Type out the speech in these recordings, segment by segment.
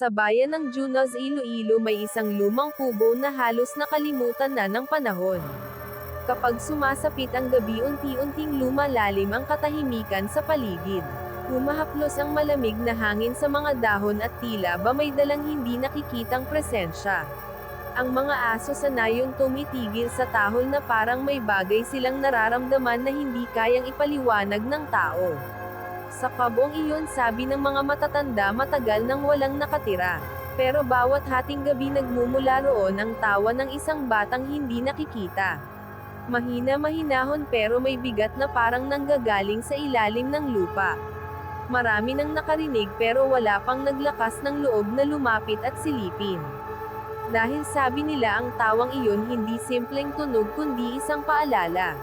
Sa bayan ng Junos, Iloilo may isang lumang kubo na halos nakalimutan na ng panahon. Kapag sumasapit ang gabi unti-unting lumalalim ang katahimikan sa paligid. Humahaplos ang malamig na hangin sa mga dahon at tila ba may dalang hindi nakikitang presensya. Ang mga aso sanayong tumitigil sa tahol na parang may bagay silang nararamdaman na hindi kayang ipaliwanag ng tao. Sa kabong iyon sabi ng mga matatanda matagal nang walang nakatira. Pero bawat hating gabi nagmumula roon ang tawa ng isang batang hindi nakikita. Mahina-mahinahon pero may bigat na parang nanggagaling sa ilalim ng lupa. Marami nang nakarinig pero wala pang naglakas ng loob na lumapit at silipin. Dahil sabi nila ang tawang iyon hindi simpleng tunog kundi isang paalala.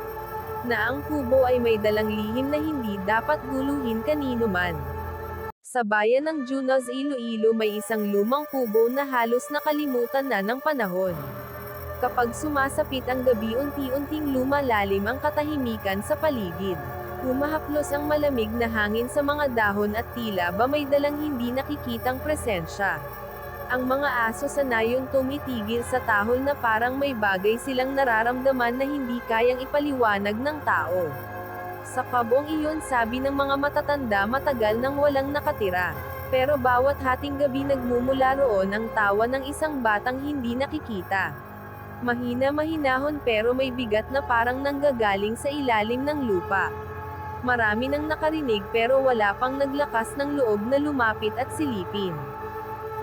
Na ang kubo ay may dalang lihim na hindi dapat guluhin kanino man. Sa bayan ng Junos, Iloilo may isang lumang kubo na halos nakalimutan na ng panahon. Kapag sumasapit ang gabi unti-unting lumalalim ang katahimikan sa paligid. Humahaplos ang malamig na hangin sa mga dahon at tila ba may dalang hindi nakikitang presensya. Ang mga aso sanayong tumitigil sa tahol na parang may bagay silang nararamdaman na hindi kayang ipaliwanag ng tao. Sa kabong iyon sabi ng mga matatanda matagal nang walang nakatira. Pero bawat hating gabi nagmumula roon ang tawa ng isang batang hindi nakikita. Mahina-mahinahon pero may bigat na parang nanggagaling sa ilalim ng lupa. Marami nang nakarinig pero wala pang naglakas ng loob na lumapit at silipin.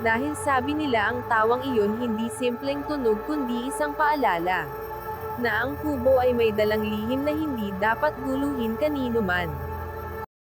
Dahil sabi nila ang tawang iyon hindi simpleng tunog kundi isang paalala. Na ang kubo ay may dalang lihim na hindi dapat guluhin kanino man.